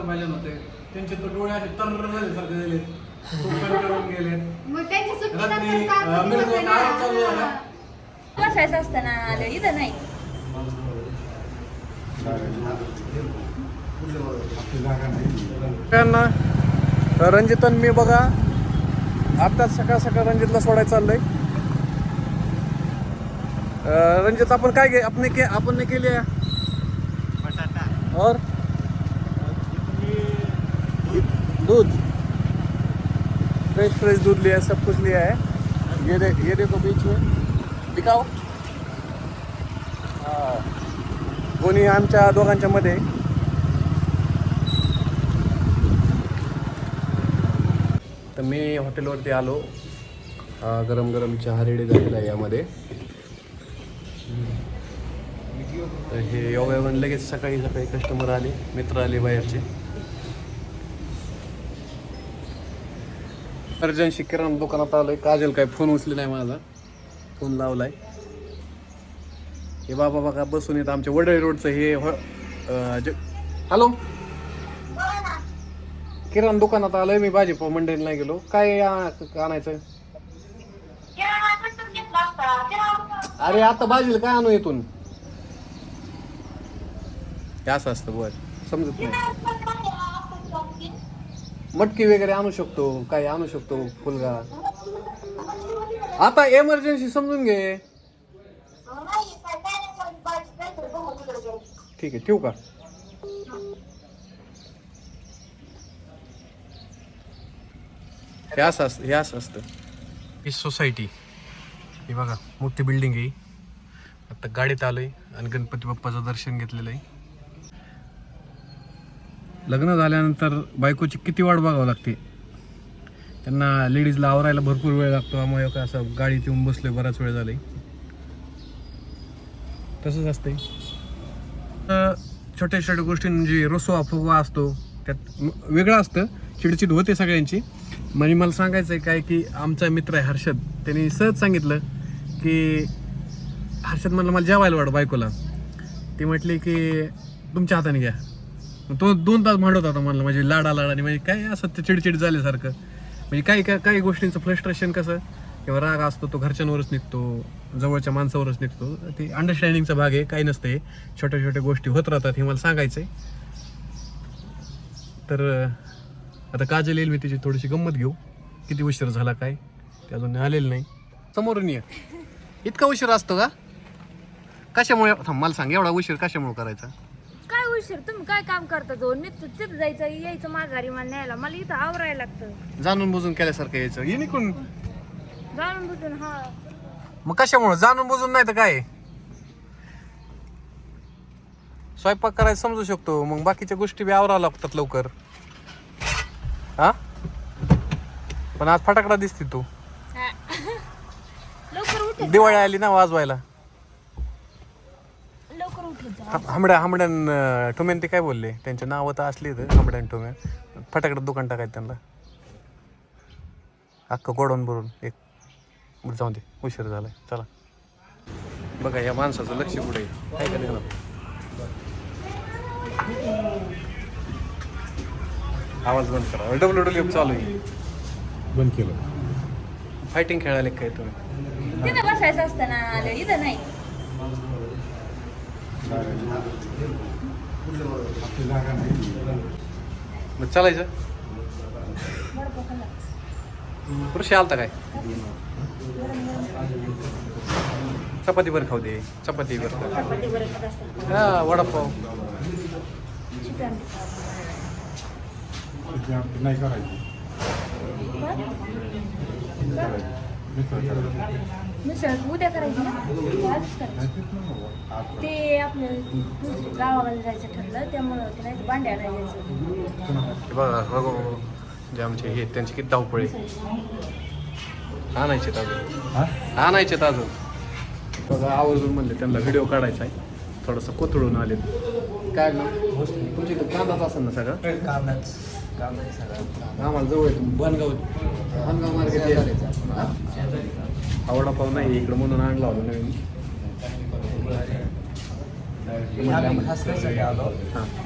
तर पाहिजे नव्हते त्यांचे तर डोळे असे तर झाले सारखे झाले करून गेले मग त्यांची सुट्टी रात्री नंतर चार अं, दिवस मिरवणूक आहे आराम चालू झाला. ना. बसायचं असताना आलं इथं नाही. आणि मी बघा आताच सकाळ सकाळ रणजितला सोडायला चाललंय. अं, रंजित आपण काय घे आपने के आपण ने के लिया और दूध। फ्रेश फ्रेश दूध लिया है सब कुछ लिया है। ये दे ये देखो बीच में। दिखाओ। हा. कोणी आमच्या दोघांच्या मध्ये. तर मी हॉटेलवरती आलो. हा गरम गरम चहा रेडी झालेला आहे यामध्ये. तर हे योगायोगाने लगेच सकाळी सकाळी कस्टमर आले मित्र आले बाहेरचे. अर्जंटशी किराणा दुकानात आलोय. काजल काय फोन उचले नाही माझा. फोन लावलाय. हे बाबा बघा बसून येत आमच्या वडळी रोडचं हे हो, हॅलो? किराणा दुकानात आलोय मी भाजीपाव मंडईला नाही गेलो. काय आणायचं? अरे आता भाजीला काय आणू इथून? हे असं असतं बर समजत नाही. मटकी वगैरे आणू शकतो काय आणू शकतो फुलगा आता एमर्जन्सी समजून घे. ठीक आहे ठेवू का? हे असं असतं हे असं असतं. ही सोसायटी ही बघा मोठी बिल्डिंग आहे आता गाडीत आलोय आणि गणपती बाप्पाचं दर्शन घेतलेलं आहे. लग्न झाल्यानंतर बायकोची किती वाट बघावं लागते? त्यांना लेडीजला आवरायला भरपूर वेळ लागतो. आम्हाला का असं गाडीत येऊन बसलोय बराच वेळ झालाय. तसंच असतंय. तर छोट्या छोट्या गोष्टी म्हणजे रसवा फुगवा असतो त्यात वेगळं असतं. चिडचिड होते सगळ्यांची. म्हणजे मला सांगायचं आहे काय की आमचा मित्र आहे हर्षद. त्यांनी सहज सांगितलं की हर्षद म्हणलं मला जेवायला वाढ बायकोला. ती म्हटली की तुमच्या हाताने घ्या. तो दोन तास भांडत होता मला म्हणजे लाडा लाडाने म्हणजे काय असं ते चिडचिड झाल्यासारखं. म्हणजे काही काही काही गोष्टींचं फ्रस्ट्रेशन कसं किंवा राग असतो तो घरच्यांवरच निघतो जवळच्या माणसावरच निघतो. ते अंडरस्टँडिंगचा भाग आहे काही नसते. छोट्या छोट्या गोष्टी होत राहतात हे मला सांगायचं आहे तर आता काजल येईल मी तिची थोडीशी गंमत घेऊ. किती उशीर झाला काय ते अजून आलेलं नाही. समोरून ये. इतका उशीर असतो का? कशामुळे? मला सांग एवढा उशीर कशामुळे करायचा? उशीर. तुम्ही काय काम करता दोन मी तु- तिथं जायचं यायचं माघारी मला न्यायला. मला इथं आवरायला लागतं. जाणून बुजून केल्यासारखं यायचं. ये निघून. जाणून बुजून हा. मग कशामुळे? जाणून बुजून नाही तर काय? स्वयंपाक करायला समजू शकतो. मग बाकीच्या गोष्टी बी आवरावं लागतात लवकर. हा? पण आज फटाकडा दिसते तू. लवकर उठ. दिवाळी आली ना वाजवायला लवकर उठत जा हम- हमड्या हमड्यान ठुम्यान ते काय बोलले? त्यांचे नावं तर असली तर हमड्यान ठुम्या फटाकडं दुकान टाकायचं त्यांना. अख्खं गोडवून भरून एक जाऊन दे. उशीर झालाय. चला. बघा या माणसाचं लक्ष कुठे आहे? काय का? आवाज बंद करा. डब्ल्यू डब्ल्यू चालू आहे. बंद केलं. फायटिंग खेळायला काय तुम्ही? तिथं बसायचं असताना आलं. इथं नाही. मग चालायचं? पुरुष आलता काय? चपाती बरं खाऊ दे चपाती बरं चपाती हा वडापाव. नाही करायची. उद्या करायची. नाही, नाही. ते आपलं गावाला जायचं ठरलं त्यामुळं ते नाही भांड्याला जायचं हे बघा बघा बघा. जे आमचे हे त्यांची किती धावपळे आणायचे अजून. हा? आणायचे अजून. बघा आवर्जून म्हणले त्यांना व्हिडिओ काढायचा आहे. थोडंसं कोथळून आले. काय ना तुमच्या इकडे कांदाच असेल ना सगळं? आम्हाला जवळ आहे बनगाव. बनगाव मार्केट आवडा पाव नाही इकडं म्हणून आणला होता नवीन. आम्ही खास कशासाठी आलो?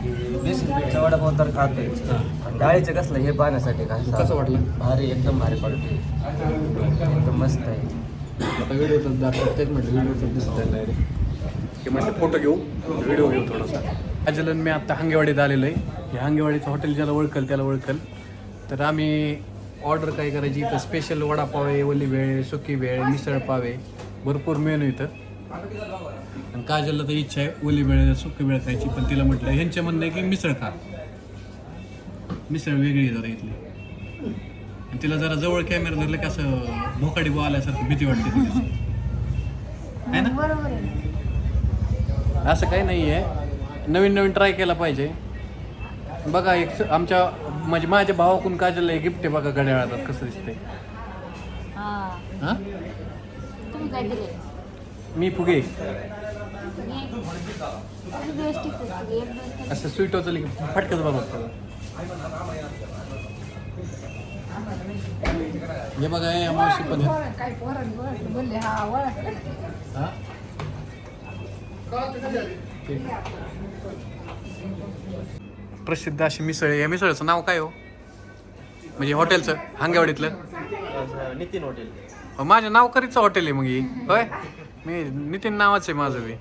की बेसिक बीटचा वडापाव तर खातोय आणि डाळीचं कसलं हे पाहण्यासाठी का? कसं वाटलं? भारी एकदम भारी क्वालिटी एकदम मस्त आहे. आता व्हिडिओ दाखवत तेच म्हटलं व्हिडिओ दिसत आहे की म्हटलं फोटो घेऊ व्हिडिओ घेऊ थोडासा. अजलन मी आता हांगेवाडीत आलेलो आहे. हे हांगेवाडीचं हॉटेल ज्याला ओळखल त्याला ओळखल. तर आम्ही ऑर्डर काय करायची? इथं स्पेशल वडापाव आहे ओली वेळ सुकी वेळ मिसळ पाव आहे. भरपूर मेनू इथं. आणि काजलला तर इच्छा आहे ओली वेळ सुकी वेळ खायची पण तिला म्हटलं ह्यांचं म्हणणं आहे की मिसळ खा. मिसळ वेगळी जरा इथली. आणि तिला जरा जवळ कॅमेरा धरलं की असं भोकाडी बो आल्यासारखं भीती वाटते. है ना? असं काही नाही आहे. नवीन नवीन ट्राय केला पाहिजे. बघा एक आमच्या म्हणजे माझ्या भावाकडून काजलला एक गिफ्ट आहे बघा घड्याळात कसं दिसतंय. हा. मी फुगे. असं स्वीट होतं की फटकच बघत हे बघा हे अमावशी पण हा? हा? प्रसिद्ध अशी मिसळ या मिसळचं नाव काय हो? म्हणजे हॉटेलचं हांगेवाडीतलं. नितीन हॉटेल. माझ्या नावकरीचं हॉटेल आहे मग ही. होय? मी नितीन नावाचं आहे माझं बी.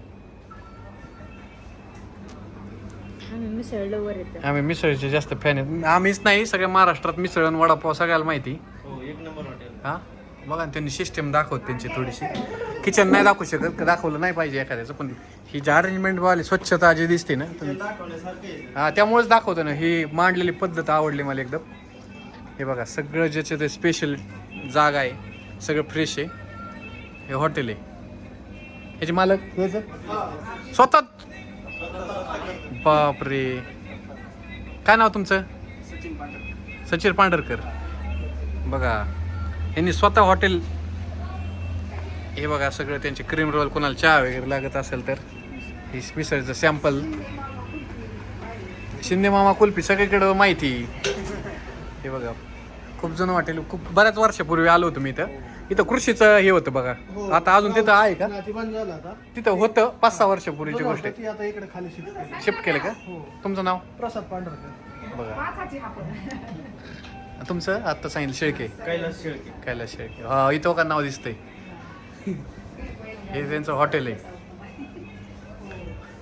आम्ही मिसळ लवर येतो आम्ही मिसळचे जास्त फॅन आहेत. आम्हीच नाही सगळ्या महाराष्ट्रात मिसळ आणि वडापाव सगळ्याला माहिती. हो एक नंबर हॉटेल हा? बघा ना त्यांनी सिस्टम दाखवत त्यांची थोडीशी. किचन नाही दाखवू शकत दाखवलं नाही पाहिजे एखाद्याचं पण ही जी अरेंजमेंट वाली स्वच्छता जी दिसते ना तुम्ही हा त्यामुळेच दाखवतो ना ही मांडलेली पद्धत आवडली मला एकदम. हे बघा सगळं ज्याचं ते स्पेशल जागा आहे सगळं फ्रेश आहे. हे हॉटेल आहे. ह्याचे मालक? हेच? स्वतः? बापरे. काय नाव तुमचं? सचिन पांढरकर बघा यांनी स्वतः हॉटेल हे बघा सगळं त्यांचे क्रीम रोल कोणाला चहा वगैरे लागत असेल तर. ही मिसळचं सॅम्पल शिंदे मामा कुल्फी सगळीकडं माहिती. हे बघा खूप जण हॉटेल खूप बऱ्याच वर्षापूर्वी आलो होतो मी इथं. इथं कृषीचं हे होतं बघा. आता अजून तिथं आहे का? ती बंद झालं आता. तिथं होतं पाच सहा वर्षापूर्वीची गोष्ट. आहे ती आता इकडे खाली शिफ्ट केली. शिफ्ट केलं का? तुमचं नाव? प्रसाद पांढरकर. बघा. तुमचं? आत्ता सांगितलं शेळके. कैलास शेळके. कैलास शेळके. हा इथं का नाव दिसतंय. हे त्यांचं हॉटेल आहे.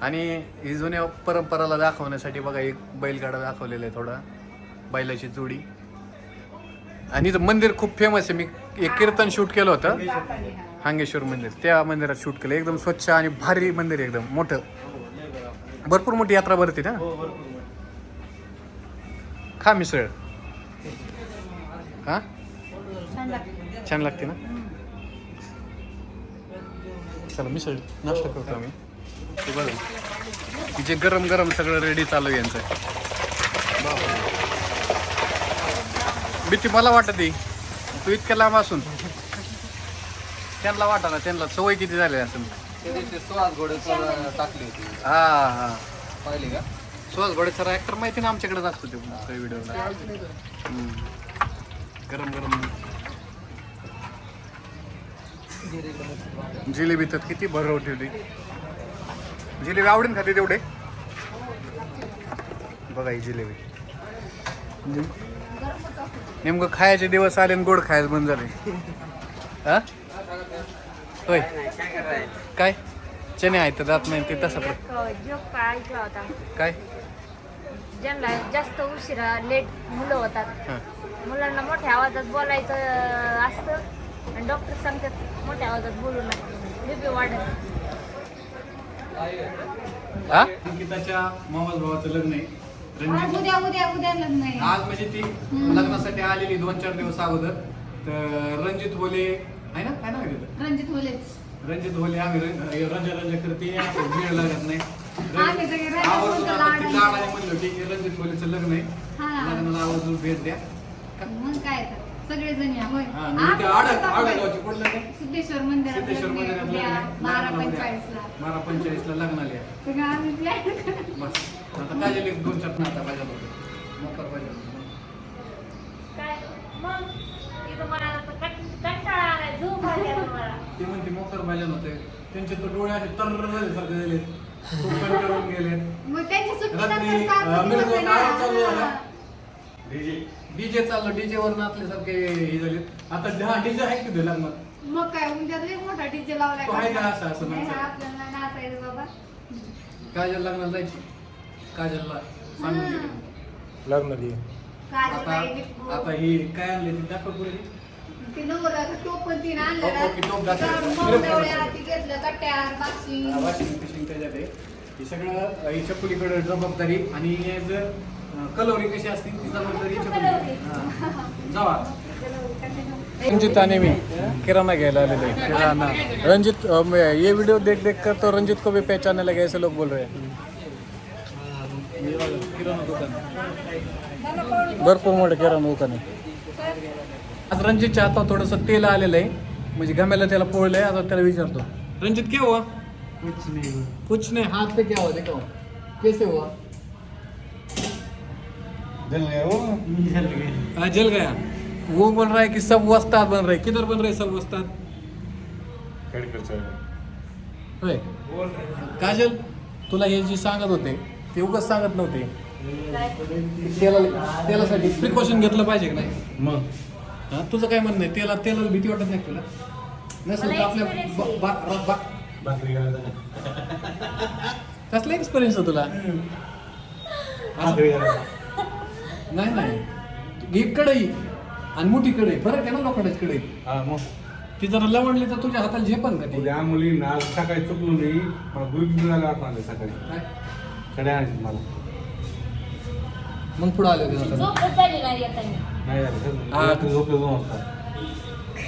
आणि ही जुन्या परंपराला दाखवण्यासाठी बघा एक बैलगाडा दाखवलेला आहे थोडा. बैलाची जोडी. आणि इथं मंदिर खूप फेमस आहे. मी एक कीर्तन शूट केलं होतं. हांगेश्वर मंदिर. त्या मंदिरात शूट केलं. एकदम स्वच्छ आणि भारी मंदिर एकदम. मोठं. भरपूर मोठी यात्रा भरते ना? खा मिसळ. हा? छान लागते ना? चला मिसळ नाश्ता करतो आम्ही. ते बघा. तिचे गरम गरम सगळं रेडी चालू आहे यांचं. भीती मला वाटत आहे तू इतक्या लांब असून. त्यांना वाटा ना त्यांना सवय किती झाली असेल. सुहास घोडे टाकली होती हा हा. पाहिली का सुहास घोडेसर ऍक्टर माहिती ना आमच्याकडेच असतो ते व्हिडिओला गरम गरम. जिलेबी तर किती भरव ठेवली. जिलेबी आवडेल खाते तेवढे. बघा ही जिलेबी. नेमकं खायचे दिवस आले आणि गोड खायचं बंद झाले. हा? होय. काय? चणे आहेत जात नाही ते तसं जोक ऐकला होता? काय? ज्यांना जास्त उशिरा लेट मुलं होतात. हां. मुलांना मोठ्या आवाजात बोलायचं असतं. आणि डॉक्टर सांगतात मोठ्या आवाजात बोलू नये बीपी वाढत हा? अंकिताच्या मामाच भावाचं लग्न आहे. रणजित उद्या उद्या उद्या लग्न आहे. आज म्हणजे ती लग्नासाठी आलेली दोन चार दिवस अगोदर. तर रणजित होले आहे ना? काय नाव आहे तिचं? रणजित होलेच. रणजित होले आम्ही रंजा रंजा करते. असं वेळ लागत नाही. आम्ही सगळे रंजा आवर्जून बोलतो, आता ती लाडाने. लाडाने म्हणलो की रणजित होलेचं लग्न आहे. हा. लग्नाला आवर्जून भेट द्या. मग काय तर. सगळे जण या होय. हा, मी ते आडत आडगावची कुठलं ते? सिद्धेश्वर मंदिरात सिद्धेश्वर लग्न आहे, मंदिरात उद्या लग्न बारा आहे. पंचेचाळीसला. बारा पंचेचाळीसला लग्नाला या. सगळं आम्ही प्लॅन बस. आता काय झाले दोन होते मोकर. काय मग इथं मला आता कं- कंटाळा आलाय झोप आली आता मला ते म्हणते मोकर पाहिजे होते त्यांचे तर डोळे असे झाले सारखे झाले खूप कंटाळून गेलेत मग त्यांची सुट्टी रात्री नंतर चालतं अं, दिवस मिरवणूक आहे ना. आराम चालू झाला. डीजे डीजे चाललं डीजे वर नाचल्यासारखे हे झाले आता हा डीजे आहे की लग्नात मग काय उद्या लय मोठा डीजे लावलाय तो आहे का असं- असं नाही, माणसं? आपल्याला नाचायचं बाबा काजल लग्नाला जायची काजलला सांगून गेले लग्न दे आता ही काय आणले ती? दाखव पुढे. ती नवऱ्याचं टोप पण तिने हो, हो, की टोप आणलेलं दाखव. मौनवड्या, ती घेतलं कट्यार बाक्षी वॉशिंग मशीन त्याच्यात आहे. हे सगळं ही जबाबदारी आणि जर कलोरी कशी असतील ती जबाबदारी जावा. रंजित आणि मी किराणा घ्यायला आलेलो आहे. किराणा. अ, म- ये वीडियो देख देख कर तो रंजित को भी पहचानने लगे ऐसे लोग बोल रहे हैं ये वाला किराणा दुकान भरपूर मोठं किराणा दुकान आहे. आज रंजितच्या हातात थोडंसं तेल आलेलं आहे. म्हणजे गम्याला त्याला पोळलं आहे आता त्याला विचारतो. रंजित क्या हुआ? कुछ नहीं कुछ नहीं हाथ पे क्या हुआ देखो कैसे हुआ? जल गया वो? हाँ, जल गया। वो बोल रहा है कि सब वस्ताद बन रहे किधर बन रहे सब वस्ताद? काजल तुला हे जे सांगत होते ते उगाच सांगत नव्हते. तेला तेलासाठी प्रिकॉशन घेतलं पाहिजे का नाही? मग? हा तुझं काय म्हणणं आहे? तेला तेलाला भीती वाटत नाही तुला? नसेल तर मला आपल्या बा-. बा- रा- बा- भाकरी करायला कसला एक्सपिरियन्स आहे तुला? भाकरी करायला नाही नाही. एक कढई आणि मोठी कढई. फरक आहे ना लोखंडाची कढई? हा मग? ती जरा लवणली तर तुझ्या हाताला झेपन का ती? उद्या मुलींना आज सकाळी चुकलो नाही मला गुरु मिळायला वाटणार सकाळी. काय? कडे आणायची मला. मग पुढे आले होते जाताना. झोपच झाली नाही येताना नाही हा. झालं रात्री झोपलो दोन वाजता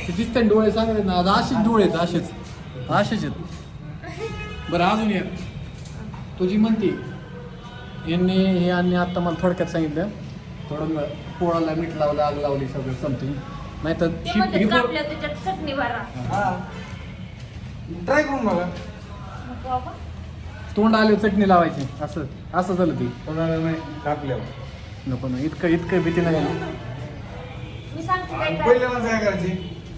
ते दिसते ना डोळे सांगत आहेत ना. आज असेच डोळे आहेत असेच. असेच आहेत. बरं अजून एक. तुझी म्हणती यांनी हे आणि आता मला थोडक्यात सांगितलं. थोडं म- पोळाला मीठ लावलं आग लावली सगळं समथिंग. नाही तर ते म्हणते कापल्या त्याच्यात चटणी भरा. ट्राय करून बघा. नको बाबा. तोंड आले चटणी लावायची. असं असं झालं ती. कोणाला नाही कापल्यावर नको ना इतकं इतकं भीती नाही. मी सांगते काय आणि काय. पहिले माणसं काय करायची?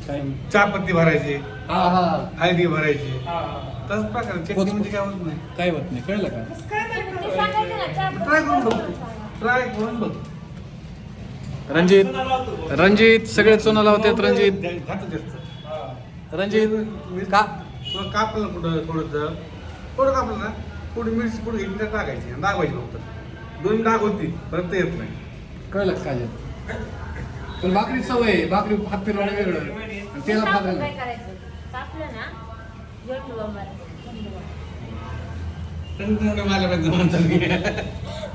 काय चहापत्ती भरायची. हा हा. हळदी भरायची. तसंच प्रकार. चटणी म्हणजे काय होत नाही. काय होत नाही. कळलं का? ते सांगायचं ना चहा ट्राय करून बघ. ट्राय करून बघ. रणजित रणजित सगळे चुना लावतात रणजित. खातं जास्त. रणजित का? तुला कापलं कुठं थोडंसं? थोडं कापलं ना थोडी मिरची पुढे घेतली तर टाकायची आणि दाबायची फक्त. दोन डाग होती परत ते येत नाही. कळलं काय पण भाकरी सवय आहे. भाकरी हात फिरवणं वेगळं. आणि तेला काय करायचं? कापलं ना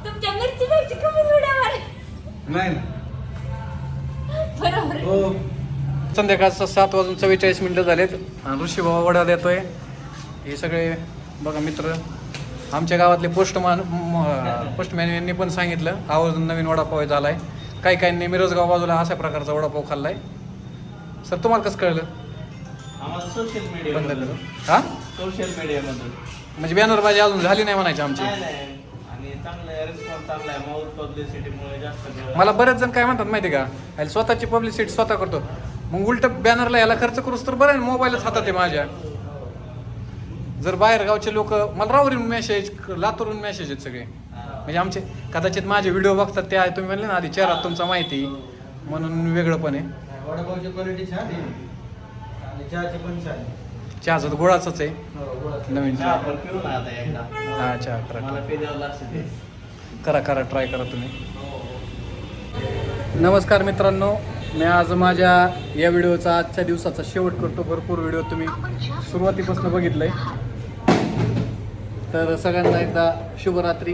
तुमच्या मिरची मिरची कमी नाही ना. बरोबर. आहे. हो. संध्याकाळचं सात वाजून चव्वेचाळीस मिनिटं झालेत. आणि ऋषी बाबा वडा देतोय. हे सगळे बघा मित्र आमच्या गावातले पोस्टमॅन पोस्टमॅन यांनी पण सांगितलं आवर्जून नवीन वडापाव झाला आहे काही काहींनी मिरजगाव बाजूला अशा प्रकारचा वडापाव खाल्लाय. सर तुम्हाला कसं कळलं? सोशल करू. हा? सोशल मीडियामधून म्हणजे बॅनरबाजी अजून झाली नाही म्हणायची आमची. नाही नाही. आणि चांगलं रिस्पॉन्स चांगला आहे. माउथ पब्लिसिटीमुळे जास्त जेवण- मला बरेच जण काय म्हणतात माहिती का? स्वतःची पब्लिसिटी स्वतः करतो. मग उलट बॅनरला याला खर्च करूस तर बरं आहे मोबाईलच हातात आहे माझ्या. जर बाहेर गावचे लोक मला रावरून मेसेज लातूरून मेसेज आहेत सगळे. म्हणजे आमचे कदाचित माझे व्हिडिओ बघतात ते आहे तुम्ही म्हणले ना आधी चेहरा तुमचा माहिती. म्हणून वेगळं पण आहे. वडापावची क्वालिटी छान आहे. आणि चहाची पण छान आहे. चहाचं तर गोळाचंच आहे. हो, गोडाचं. नवीन चहा आपण पिऊ ना आता एकदा. हा चहा करा मला करा करा ट्राय करा तुम्ही. नमस्कार मित्रांनो मी आज माझ्या या व्हिडिओचा आजच्या दिवसाचा शेवट करतो. भरपूर व्हिडिओ तुम्ही सुरुवातीपासून बघितलंय. तर सगळ्यांना एकदा शुभरात्री.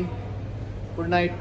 Good night